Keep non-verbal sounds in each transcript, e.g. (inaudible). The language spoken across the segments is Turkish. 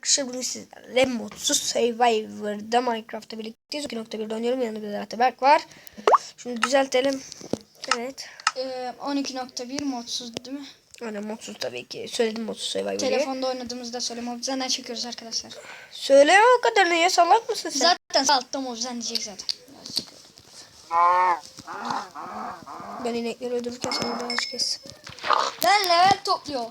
Arkadaşlar bugün sizlerle Modsuz Survivor'da Minecraft'ta birlikteyiz. 2.1'de oynuyorum. Yanında bir zaten Berk var. Şimdi düzeltelim. Evet. Ee, 12.1 modsuz değil mi? Aynen modsuz tabii ki. Söyledim modsuz Survivor'ı. Telefonda oynadığımızda söyle Mobzen'den çekiyoruz arkadaşlar. Söyleme o kadarını ya salak mısın sen? Zaten altta Mobzen diyecek zaten. Biraz. Ben inekleri öldürürken orada aç kes. Ben level topluyor.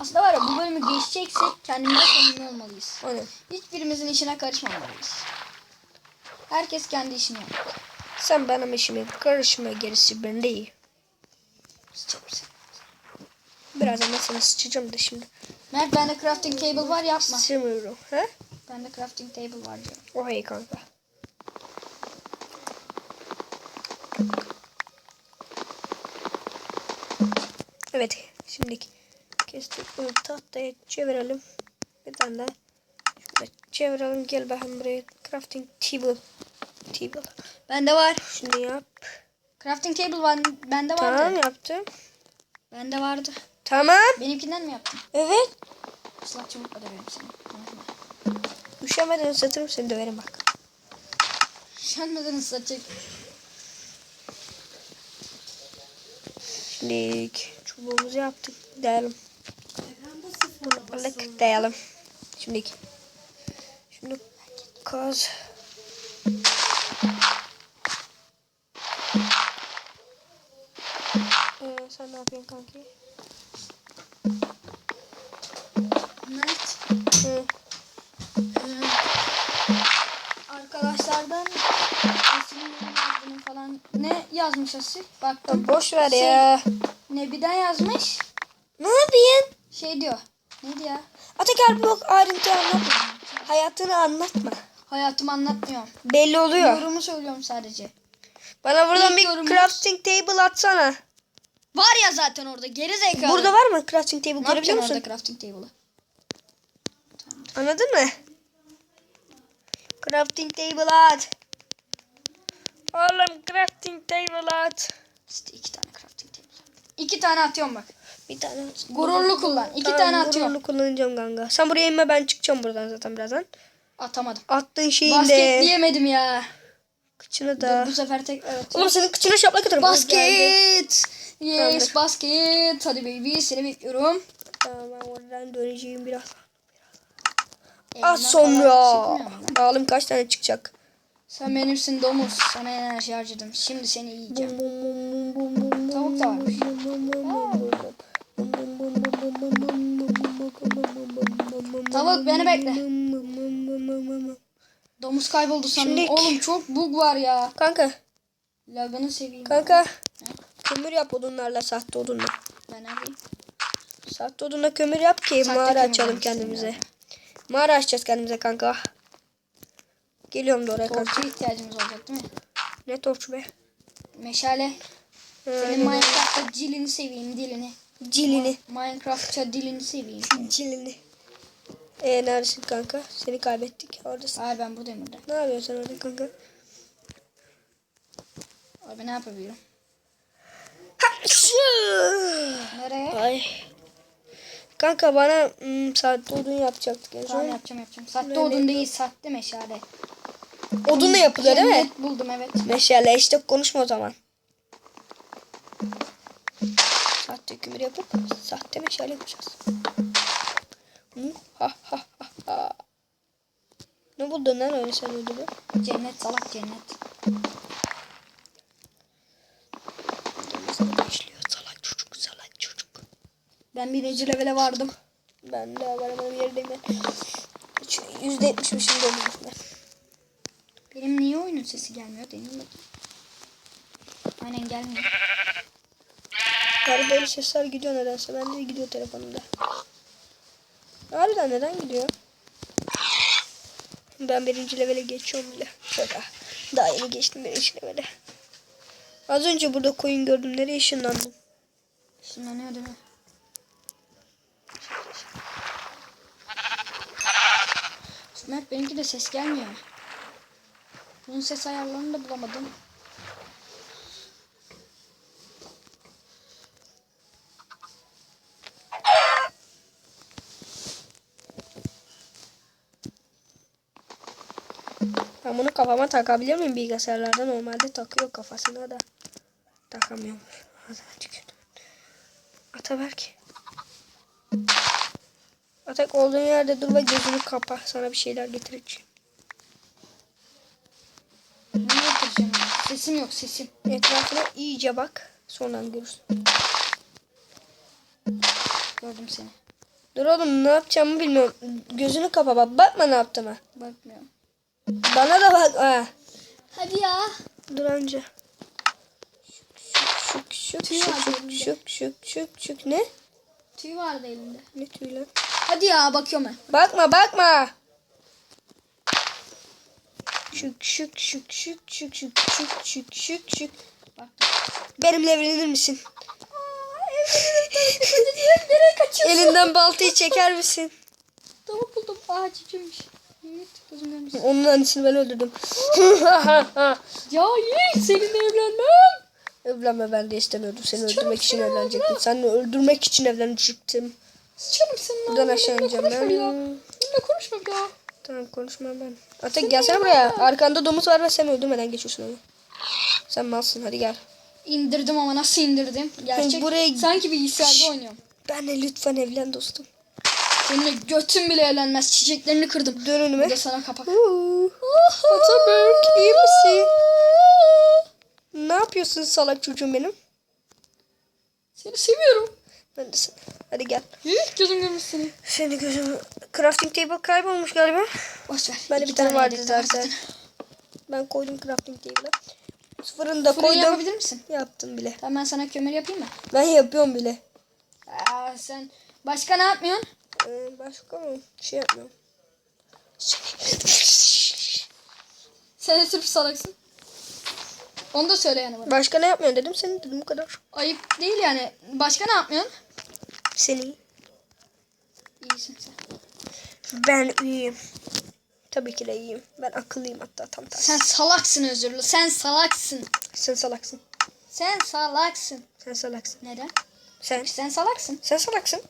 Aslında var ya bu bölümü geçeceksek kendimize samimi olmalıyız. Aynen. Hiçbirimizin işine karışmamalıyız. Herkes kendi işini yapıyor. Sen benim işime karışma gerisi bende iyi. Birazdan ben sana sıçacağım da şimdi. Mert bende crafting table var yapma. Sıçamıyorum. He? Bende crafting table var diyorum. O hey kanka. Evet. Şimdi kestik bunu tahtaya çevirelim. Bir tane daha. Şöyle çevirelim. Gel bakayım buraya. Crafting table. Table. Bende var. Şimdi yap. Crafting table var. Bende vardı. Tamam yaptım. Bende vardı. Tamam. Benimkinden mi yaptın? Evet. Islak çubukla döverim seni. Üşemeden ıslatırım seni döverim bak. Üşenmeden ıslatacak. Şimdi çubuğumuzu yaptık. Dayalı. Balık dayalı. Şimdi şunu kaz. Ee, sen ne yapıyorsun kanki? Mert. Hı. Ee, arkadaşlardan Asil'in falan ne yazmış Asil? Ya boş ver Şey, ya. Nebi'den yazmış. Ne yapıyorsun? Şey diyor. Neydi ya? Ataker blok ayrıntı anlatma. Hayatını anlatma. Hayatımı anlatmıyorum. Belli oluyor. Yorumu söylüyorum sadece. Bana buradan İlk bir yorumumuz- crafting table atsana. Var ya zaten orada geri zekalı. Burada var mı crafting table ne görebiliyor yapacaksın musun? orada crafting table'ı? Anladın mı? Crafting table at. Oğlum crafting table at. İşte iki tane crafting table. İki tane atıyorum bak. Bir tane at. Gururlu kullan. İki Tamam, tane atıyorum. gururlu kullanacağım kanka. Sen buraya inme ben çıkacağım buradan zaten birazdan. Atamadım. Attığın şeyin Basket de diyemedim ya. kıçını da. Bu sefer tek evet. Oğlum senin kıçına şaplak atarım. Basket. Yes Tamamdır. basket. Hadi baby seni bekliyorum. Tamam ben oradan döneceğim biraz. Elimden Az sonra. Bakalım kaç tane çıkacak. Sen benimsin domuz. Sana enerji harcadım. Şimdi seni yiyeceğim. Tavuk da varmış. Tavuk, beni bekle. Domuz kayboldu sanırım. Şimdi- Oğlum çok bug var ya. Kanka, Lagını seveyim. kanka. Kömür yap odunlarla, sahte odunla. Ben ne yapayım? Sahte odunla kömür yap ki Sahte mağara açalım kendimize. ya. Mağara açacağız kendimize kanka. Geliyorum da oraya kanka. Torça ihtiyacımız olacak değil mi? Ne torçu be? Meşale. Senin. Minecraft'ta dilini seveyim dilini. Cilini. Minecraft'ta dilini seveyim. Cilini. Ee neredesin kanka? Seni kaybettik. Oradasın. Hayır ben buradayım burada. Ne yapıyorsun sen orada kanka? Abi ne yapabilirim? Nereye? Ay. Kanka bana hmm, sahte odun yapacaktık en Tamam son. yapacağım yapacağım. Sahte Nereye? odun değil sahte meşale. Odunla yapılıyor değil mi? Buldum evet. Meşale işte konuşma o zaman. Sahte kömür yapıp sahte meşale yapacağız. Hı? Ha ha ha ha. Ne buldun lan öyle sen ödülü? Cennet salak cennet. Başlıyor salak çocuk salak çocuk. Ben birinci levele vardım. Ben de varamadım yerdeyim ben. Yüzde yetmişmişim ben. Benim niye oyunun sesi gelmiyor deneyim bakayım. Aynen gelmiyor. Garip sesler gidiyor nedense. Ben de gidiyor telefonumda. Harbiden neden gidiyor? Ben birinci levele geçiyorum bile. Şaka. Daha yeni geçtim birinci levele. Az önce burada koyun gördüm. Nereye ışınlandım? Işınlanıyor değil mi? Mert benimki de ses gelmiyor. Bunun ses ayarlarını da bulamadım. Ben bunu kafama takabiliyor muyum bilgisayarlarda? Normalde takıyor kafasına da. Takamıyormuş. Azıcık. Ataberk. Atak olduğun yerde dur ve gözünü kapa. Sana bir şeyler getireceğim. Ne getireceğim ya? Sesim yok sesim. Etrafına iyice bak. Sonra görürsün. Gördüm seni. Dur oğlum ne yapacağımı bilmiyorum. Gözünü kapa bak. Bakma ne yaptığıma. Bakmıyorum. Bana da bak. Ha. Hadi ya. Dur önce. Şık şık Tüy şık şık şık şık şık şık ne? Tüy vardı elinde. Ne tüy lan? Hadi ya bakıyorum ben. Bakma bakma. Şık şık şık şık şık şık şık şık şık şık. Baktım. Benimle evlenir misin? Nereye kaçıyorsun? Elinden baltayı çeker misin? Tavuk buldum. Aa civcivmiş. Gözüm görmüş. Onun annesini ben öldürdüm. (laughs) Ya Yiğit seninle evlenmem. Evlenme ben de istemiyordum. Seni Canım öldürmek için seni evlenecektim. Seninle öldürmek için evlenecektim. Canım senin Buradan aşağı ineceğim ben. Benimle konuşma bir daha. Tamam konuşmam ben. Atak gelsene buraya. Arkanda domuz var ve sen öldürmeden geçiyorsun onu. Sen malsın hadi gel. İndirdim ama nasıl indirdim? Gerçek. buraya- Sanki bilgisayarda oynuyorum. Benle lütfen evlen dostum. Seninle götüm bile eğlenmez. Çiçeklerini kırdım. Dön önüme. Bir de sana kapak. Ataberk iyi misin? Ne yapıyorsun salak çocuğum benim? Seni seviyorum. Ben de seni. Hadi gel. Yiğit gözüm görmüş seni. Seni gözüm... Crafting table kaybolmuş galiba. Boş ver. Bende bir tane vardı zaten. Ben koydum crafting table'a. Fırında Fırın koydum. yapabilir misin? Yaptım bile. Tamam ben sana kömür yapayım mı? Ben yapıyorum bile. Aa, sen başka ne yapmıyorsun? Ee, başka mı? Şey yapmıyorum. Sen sırf salaksın. Onu da söyle yani bana. Başka ne yapmıyorsun dedim. Senin dedim bu kadar. Ayıp değil yani. Başka ne yapmıyorsun? Seni. İyisin sen. Ben iyiyim. Tabii ki de iyiyim. Ben akıllıyım hatta tam tersi. Sen salaksın özürlü. Sen salaksın. Sen salaksın. Sen salaksın. Sen salaksın. Neden? Sen. Sen salaksın. Sen salaksın.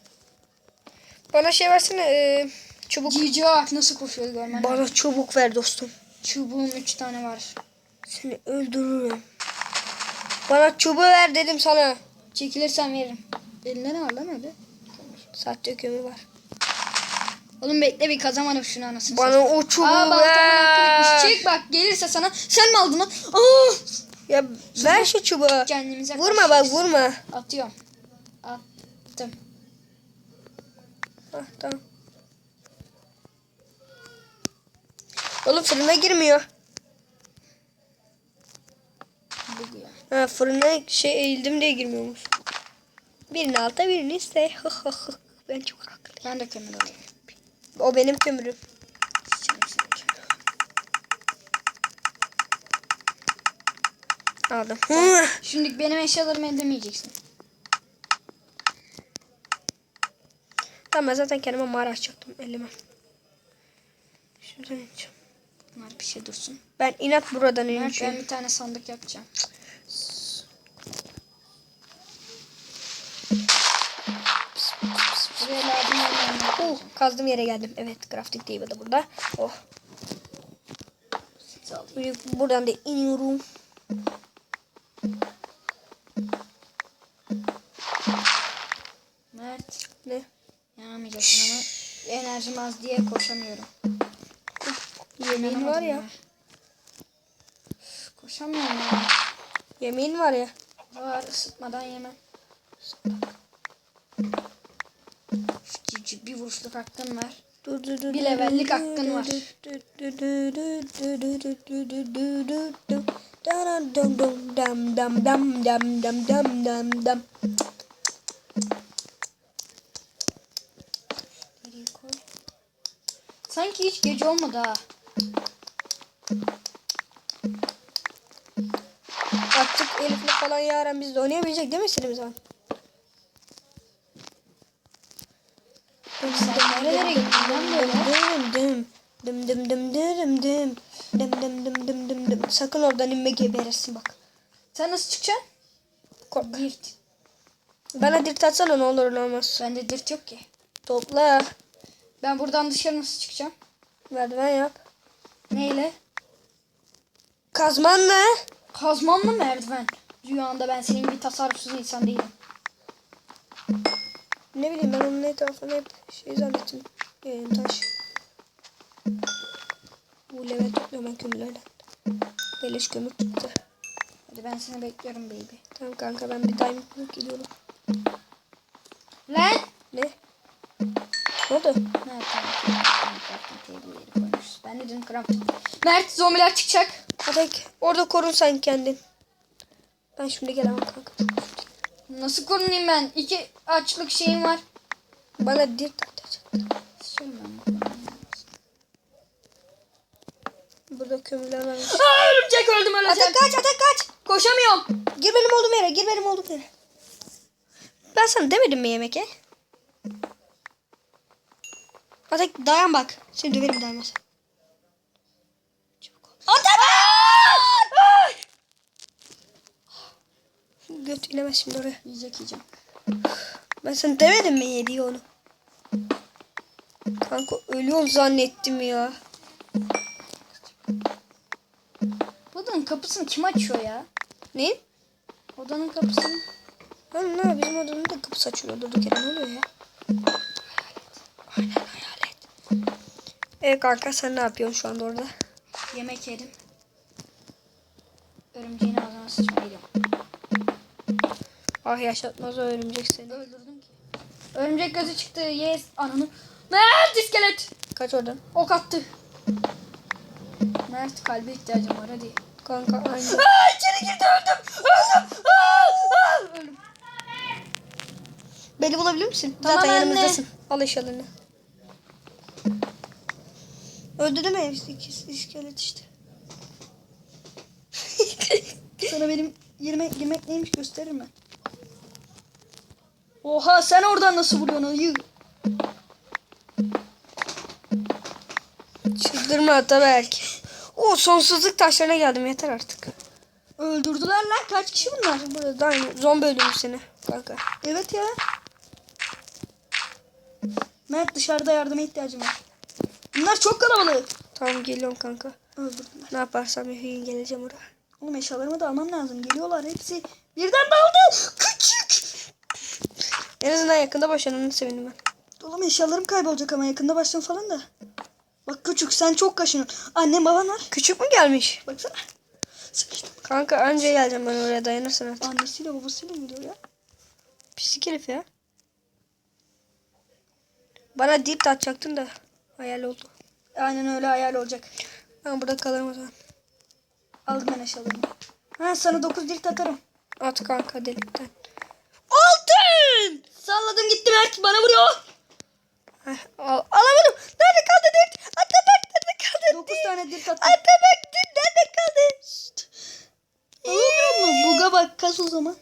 Bana şey versene. E, çubuk. Cici bak nasıl koşuyor görmen. lazım. Bana çubuk ver dostum. Çubuğum üç tane var. Seni öldürürüm. Bana çubuğu ver dedim sana. Çekilirsen veririm. Elinde ne var lan öyle? Sahte kömür var. Oğlum bekle bir kazamadım şunu anasını. Bana satayım. o çubuğu Aa ver. Çek bak gelirse sana. Sen mi aldın lan? Aa! Ya ver şu çubuğu. Kendimize Vurma bak vurma. Atıyorum. Attım. Hah, tamam. Oğlum fırına girmiyor. Ha fırına şey eğildim diye girmiyormuş. Birini alta birini iste. ben çok haklıyım. Ben de kömür alayım. O benim kömürüm. Aldım. Hı. Şimdi benim eşyalarımı ellemeyeceksin. Tamam ben zaten kendime mağara açacaktım. Elime. Şuradan ineceğim. Bunlar bir şey dursun. Ben inat buradan Mert, ben ineceğim. bir tane sandık yapacağım. Oh, kazdığım yere geldim. Evet crafting table da burada. Oh. Buradan da iniyorum. Mert Ne? yanamayacaksın ama enerjim az diye koşamıyorum. Yemin var ya. Üf, Koşamıyorum ya. Yemin var ya. Var ısıtmadan yemem. Üf, Civciv bir vuruşluk hakkın var. Bir levellik hakkın var. dum dam dam dam dam dam dam dam dam. ki hiç gece olmadı ha. Artık Elif'le falan yarın biz de oynayabilecek değil mi istediğimiz zaman? Sen nerelere gittin lan böyle? Dım dım. Dım dım dım dım dım. Dım dım dım dım dım dım. Sakın oradan inme geberirsin bak. Sen nasıl çıkacaksın? Kork. Dirt. Bana dirt atsana ne olur ne olmaz. Bende dirt yok ki. Topla. Ben buradan dışarı nasıl çıkacağım? Merdiven yap. Neyle? Kazmanla. Kazmanlı merdiven. Rüyanda ben senin gibi tasarrufsuz insan değilim. Ne bileyim ben onun etrafını hep şey zannettim. Ee, taş. Bu level topluyorum ben kömürlerden. Beleş kömür çıktı. Hadi ben seni bekliyorum baby. Tamam kanka ben bir diamond bulup gidiyorum. Lan! Ne? Ne oldu? Evet tamam. Ben de dedim crafting. Mert zombiler çıkacak. Hadi orada korun sen kendin. Ben şimdi gelemem kanka. Nasıl korunayım ben? İki açlık şeyim var. Bana dir atacak. Burada kömürler var. Aa, örümcek öldüm öleceğim. Atak kaç atak kaç. Koşamıyorum. Gir benim olduğum yere gir benim olduğum yere. Ben sana demedim mi yemek ye? Atak dayan bak. Seni döverim dayanmaz. Çabuk ol. Göt inemez şimdi oraya. Yiyecek yiyeceğim. Ben sana demedim mi yediği onu? Kanka ölüyorum zannettim ya. Odanın kapısını kim açıyor ya? Ne? Odanın kapısını. Lan ne bizim odanın da kapısı açılıyor durduk yere ne oluyor ya? Hayalet. Evet kanka sen ne yapıyorsun şu anda orada? Yemek yedim. Örümceğin ağzına sıçma gidiyorum. Ah yaşatmaz o örümcek seni. Öldürdüm ki. Örümcek gözü çıktı. Yes. Ananı. Mert iskelet. Kaç oradan. Ok attı. Mert kalbe ihtiyacım var hadi. Kanka aynı. Aa, içeri girdi öldüm. Öldüm. Aa, aa, öldüm. Beni bulabilir misin? Tamam Zaten anne. yanımızdasın. Al eşyalarını. Öldü mi işte ikisi iskelet işte. Sana benim girmek, girmek neymiş gösterir mi? Oha sen oradan nasıl vuruyorsun ayı? Çıldırma Ataberk. O sonsuzluk taşlarına geldim yeter artık. Öldürdüler lan kaç kişi bunlar? Burada da aynı zombi öldürmüş seni kanka. Evet ya. Mert dışarıda yardıma ihtiyacım var. Bunlar çok kalabalık. Tamam geliyorum kanka. Öldürdüler. Ne yaparsam yapayım geleceğim oraya. Oğlum eşyalarımı da almam lazım. Geliyorlar hepsi. Birden daldı. Küçük. En azından yakında başlananı sevindim ben. Oğlum eşyalarım kaybolacak ama yakında başlam falan da. Bak küçük sen çok kaşınıyorsun. Annem baban var. Küçük mü gelmiş? Baksana. Sıkıştım. Kanka önce geleceğim ben oraya dayanırsın artık. Annesiyle babasıyla mı geliyor ya? Pislik herif ya. Bana dip atacaktın da hayal oldu. Aynen öyle hayal olacak. Ben burada kalırım o zaman. Aldım ben eşyalarımı. Ha sana 9 dirt atarım. At kanka delikten. Altın! Salladım gitti Mert bana vuruyor. Heh, al, alamadım. Nerede kaldı dip? Atabek nerede kaldı 9 dip? tane dirt attım. Atabek dip nerede kaldı? Alamıyor mu? Buga bak kas o zaman.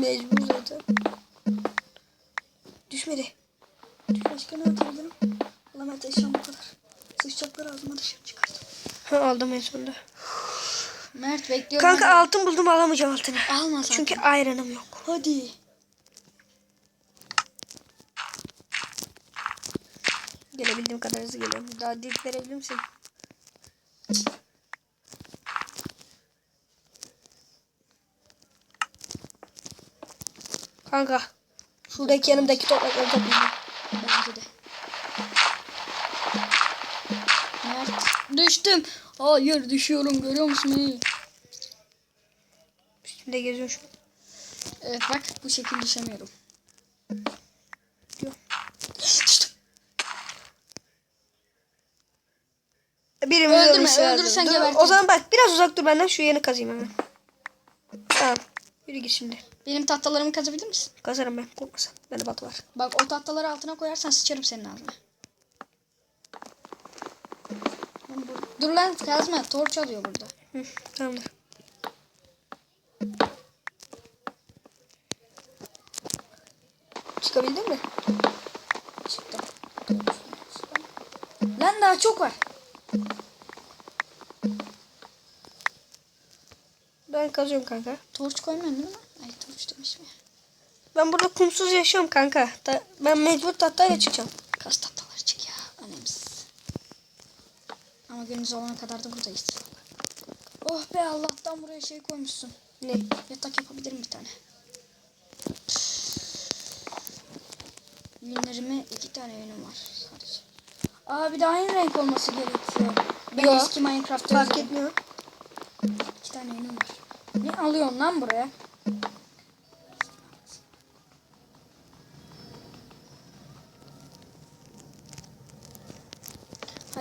Mecbur zaten. Düşmedi. Başka ne atabilirim? Mert eşyam bu kadar. Sıçacaklar ağzıma dışarı çıkardım. Ha, aldım en sonunda. Mert bekliyorum. Kanka altın buldum alamayacağım altını. Alma zaten. Çünkü ayranım yok. Hadi. Gelebildiğim kadar hızlı geliyorum. Daha dip verebilir misin? Kanka. Şuradaki yanımdaki toprakları. Bence Düştüm. Hayır düşüyorum görüyor musun? beni? Üstümde geziyorum şu. Evet bak bu şekilde düşemiyorum. Yok. Düştüm. Öldürme, öldürürsen gebertirim. O zaman bak biraz uzak dur benden şu yanı kazayım hemen. Tamam. Yürü git şimdi. Benim tahtalarımı kazabilir misin? Kazarım ben korkma sen. Bende bat var. Bak o tahtaları altına koyarsan sıçarım senin ağzına. Lan bu- Dur lan kazma. Torç alıyor burada. Hı, tamamdır. Çıkabildin mi? Çıktım. Lan daha çok var. Ben kazıyorum kanka. Torç koymuyorsun değil mi? Ay torç demiş mi? Ben burada kumsuz yaşıyorum kanka. Ben mecbur tahtayla çıkacağım. Kas tahtaları çık ya. Önemsiz. Ama gününüz olana kadar da buradayız. Oh be Allah'tan buraya şey koymuşsun. Ne? Yatak yapabilirim bir tane. Yünlerime iki tane yünüm var sadece. Aa bir de aynı renk olması gerekiyor. Ben Yo, eski Minecraft'ta Fark özledim. etmiyor. İki tane yünüm var. Ne alıyorsun lan buraya?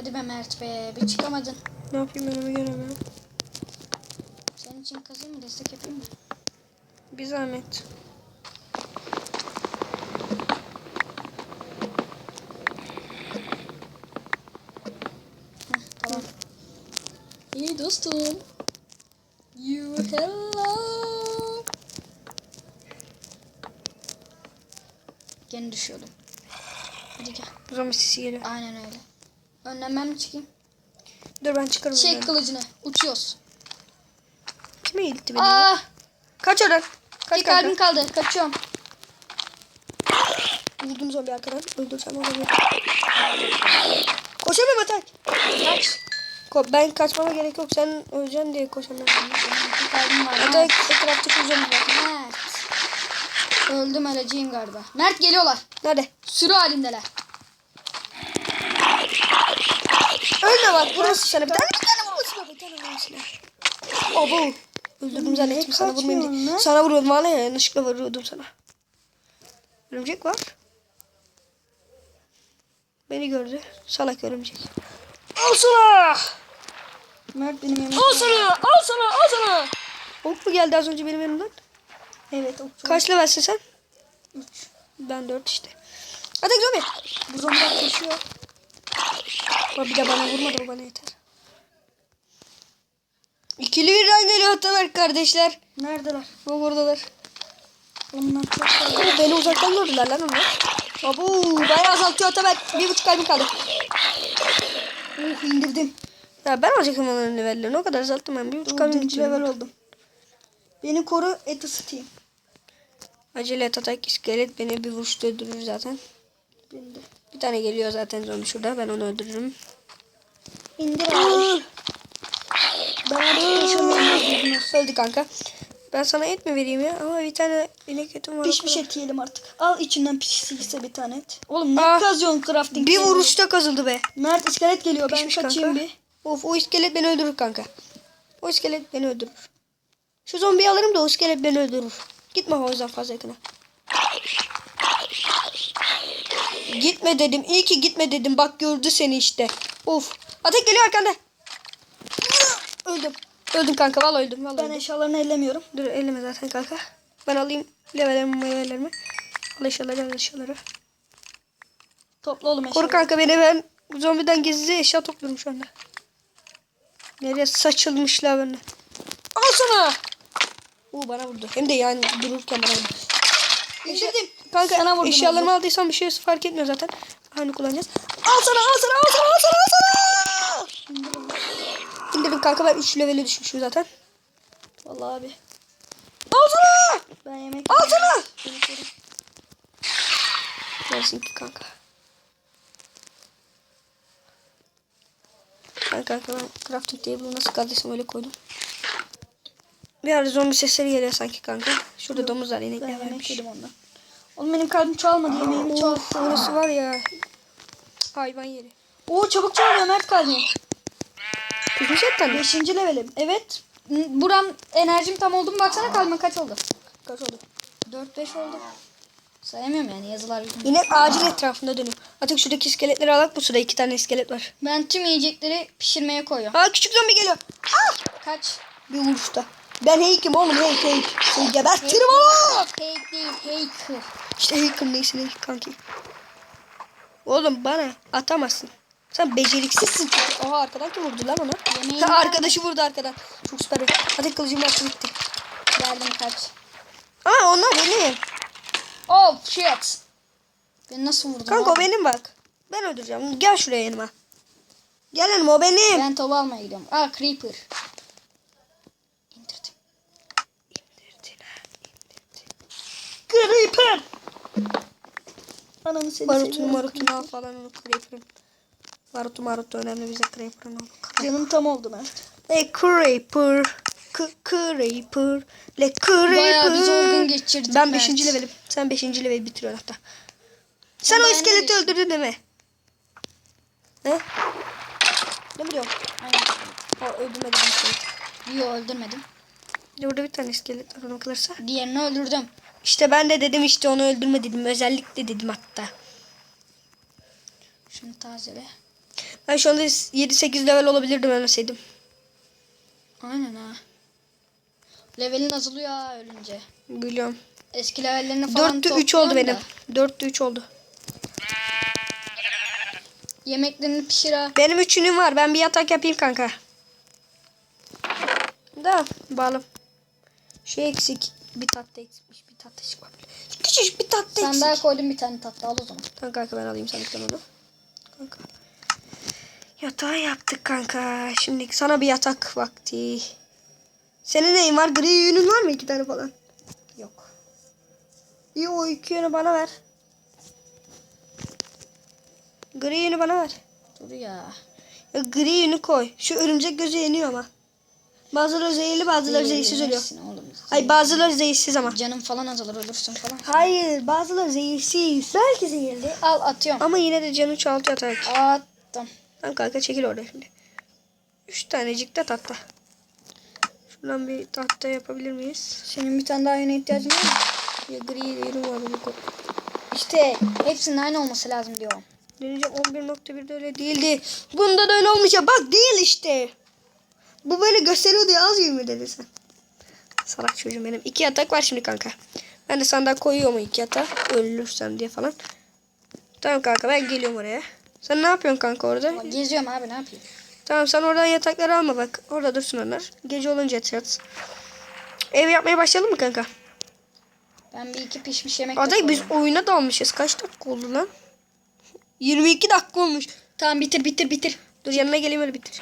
Hadi be Mert be. Bir çıkamadın. Ne yapayım ben onu göremiyorum. Senin için kazayım mı? Destek yapayım mı? Bir zahmet. Heh, tamam. İyi dostum. You hello. Gene düşüyordum. Hadi gel. Zombi sesi geliyor. Aynen öyle. Önden ben mi çıkayım? Dur ben çıkarım. Çek onları. kılıcını. Uçuyoruz. Kime gitti beni? ya? Aa, Kaç oradan. Kaç bir kalbim kanka. kaldı. Kaçıyorum. Vurdum zombi arkadan. Öldürsem bir. Koşamam atak. Kaç. Ko- ben kaçmama gerek yok. Sen öleceksin diye kalbim var. Atak etraftaki zombi var. Mert. Öldüm öleceğim galiba. Mert geliyorlar. Nerede? Sürü halindeler. Ölme bak. Burası sana. Bir tane bir tane vurmasın. Bir tane vurmasın. Abo. Öldürdüm zannettim sana vurmayayım diye. lan? Sana vuruyordum hala ya. Yanlışlıkla vuruyordum sana. Örümcek var. Beni gördü. Salak örümcek. Al sana. Mert benim yemek. Al sana. Al sana. Al sana. Ok mu geldi az önce benim yanımdan? Evet okçu. Kaç levelsin sen? 3. Ben 4 işte. Hadi zombi. Bu zombiler koşuyor. Bir de bana vurmadı bu bana yeter. İkili birden geliyor Ataberk kardeşler. Neredeler? Bu buradalar. Onlar çok. Oo, beni uzaktan gördüler lan onlar. Abu bayağı azaltıyor Ataberk. Bir buçuk kalbim kaldı. Oh indirdim. Ya ben alacaktım onların levellerini. O kadar azalttım ben. Bir buçuk kalbim gitti. level oldum. Beni koru et ısıtayım. Acele et atak iskelet beni bir vuruşta öldürür zaten. Beni de. Bir tane geliyor zaten zombi şurada. Ben onu öldürürüm. İndir abi. Ben yaşamıyorum. Öldü kanka. Ben sana et mi vereyim ya? Ama bir tane inek etim var. Pişmiş et yiyelim artık. Al içinden pişmişse bir tane et. Oğlum ne Ah. kazıyorsun crafting? Bir vuruşta kazıldı be. Mert iskelet geliyor. Ben Pişmiş kaçayım kanka. bir. Of o iskelet beni öldürür kanka. O iskelet beni öldürür. Şu zombiyi alırım da o iskelet beni öldürür. Gitme o yüzden fazla yakına. Gitme dedim. İyi ki gitme dedim. Bak gördü seni işte. Of. Atak geliyor arkanda. Öldüm. Öldüm kanka. Vallahi öldüm. Vallahi Ben öldüm. eşyalarını ellemiyorum. Dur elleme zaten kanka. Ben alayım levellerimi levellerimi. Al eşyaları al eşyaları. Topla oğlum Koru eşyaları. kanka beni ben zombiden gizli eşya topluyorum şu anda. Nereye saçılmışlar benden. Al sana. Oo bana vurdu. Hem de yani dururken bana vurdu. İndirdim. Kanka Sana vurdum eşyalarımı aldıysan bir şey fark etmiyor zaten. Hani kullanacağız. Al sana al sana al sana al sana al sana. İndirdim kanka ben 3 levele düşmüşüm zaten. Vallahi abi. Al sana. Ben yemek Al sana. Gelsin ki kanka. Ben kanka ben crafting table'ı nasıl kaldıysam öyle koydum. Bir ara zombi sesleri geliyor sanki kanka. Şurada domuzlar Ben inekler yemek varmış. yedim ondan. Oğlum benim kalbim çalmadı. Yemeğimi çal. Of orası var ya. Hayvan yeri. Oo çabuk çalıyor Mert kalbim. Etten mi? Beşinci levelim. Evet. Buram enerjim tam oldu mu baksana kalbime kaç oldu? Kaç oldu? 4-5 oldu. Sayamıyorum yani yazılar yüzünden. İnek ağacın etrafında dönüyor. Artık şuradaki iskeletleri alak bu sırada iki tane iskelet var. Ben tüm yiyecekleri pişirmeye koyuyorum. Aa küçük zombi geliyor. Aa! Kaç? Bir vuruşta. Ben heykim oğlum heyk heyk. Seni gebertirim oğlum. Fake değil, hacker. İşte heykim neyse kanki. Oğlum bana atamazsın. Sen beceriksizsin çünkü. Oha arkadan kim vurdu lan ona? Yemeğin Ha, arkadaşı vurdu arkadan. Çok süper. Hadi kılıcım baktı gitti. Geldim kaç. Aa onlar benim. Oh shit. Ben nasıl vurdum? Kanka o abi? benim bak. Ben öldüreceğim. Gel şuraya yanıma. Gel yanıma o benim. Ben tava almaya gidiyorum. Aa creeper. İndirdim. İndirdin ha, indirdin. Creeper. Ananı seni Barutunu marutunu al falan onu creeper'ın. Barutu marutu önemli bize creeper'ın ol. Canım tam oldu Mert. Le creeper. K- creeper. Le Bayağı bir zor gün creeper. geçirdik. Ben Mert. 5. levelim. Sen 5. level bitiriyorsun hatta. Sen o ben iskeleti ne öldürdün değil mi? He? Ne biliyorum? Aynen. Ha öldürmedim iskeleti. Yo öldürmedim. Burada bir tane iskelet var ona kalırsa. Diğerini öldürdüm. İşte ben de dedim işte onu öldürme dedim. Özellikle dedim hatta. Şunu tazele. Ben şu anda 7-8 level olabilirdim ölmeseydim. Aynen ha. Levelin azalıyor ha ölünce. Biliyorum. Eski levellerini falan 4'te 3 oldu topluyorsun benim. da 4'te 3 oldu. Yemeklerini pişir ha. Benim üçünüm var. Ben bir yatak yapayım kanka. Da bağlı. Şey eksik. Bir tatlı eksikmiş. Bir tatlı eksik var. Küçücük bir tatlı Sen eksik. daha koydun bir tane tatlı al o zaman. Tamam kanka ben alayım sandıktan onu. Kanka. Yatağı yaptık kanka. Şimdi sana bir yatak vakti. Senin neyin var? Gri yünün var mı iki tane falan? Yok. İyi o iki yünü bana ver. Gri yünü bana ver. Dur ya. Ya gri yünü koy. Şu örümcek gözü yeniyor ama. Bazıları zehirli bazıları zehirsiz ölüyor. Oğlum. Ay bazıları zehirsiz ama. Canın falan azalır ölürsün falan. Hayır bazıları zehirsiz. Belki zehirli. Al atıyorum. Ama yine de canı çoğaltıyor tabii ki. Attım. Tamam kanka çekil orada şimdi. Üç tanecik de tahta. Şuradan bir tahta yapabilir miyiz? Senin bir tane daha yöne ihtiyacın var mı? Ya gri yünüm var bunu koy. İşte hepsinin aynı olması lazım diyorum. Deneyeceğim 11.1'de öyle değildi. Bunda da öyle olmayacak. Bak değil işte. Bu böyle gösteriyor diye az mı dedin sen? Salak çocuğum benim. İki yatak var şimdi kanka. Ben de sandığa koyuyorum iki yatağı. Ölürsem diye falan. Tamam kanka ben geliyorum oraya. Sen ne yapıyorsun kanka orada? Geziyorum abi ne yapayım? Tamam sen oradan yatakları alma bak. Orada dursun onlar. Gece olunca yatacağız. Ev yapmaya başlayalım mı kanka? Ben bir iki pişmiş yemek Aday biz oyuna dalmışız. Kaç dakika oldu lan? (laughs) 22 dakika olmuş. Tamam bitir bitir bitir. Dur yanına geleyim öyle bitir.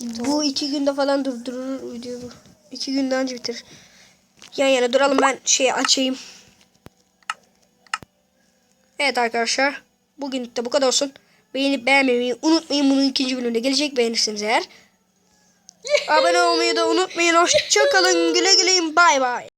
Bu iki günde falan durdurur video bu. İki günde önce bitirir. Yan yana duralım ben şeyi açayım. Evet arkadaşlar. Bugün de bu kadar olsun. Beğenip beğenmeyi unutmayın. Bunun ikinci bölümünde gelecek beğenirsiniz eğer. (laughs) Abone olmayı da unutmayın. Hoşçakalın. Güle güle. Bay bay.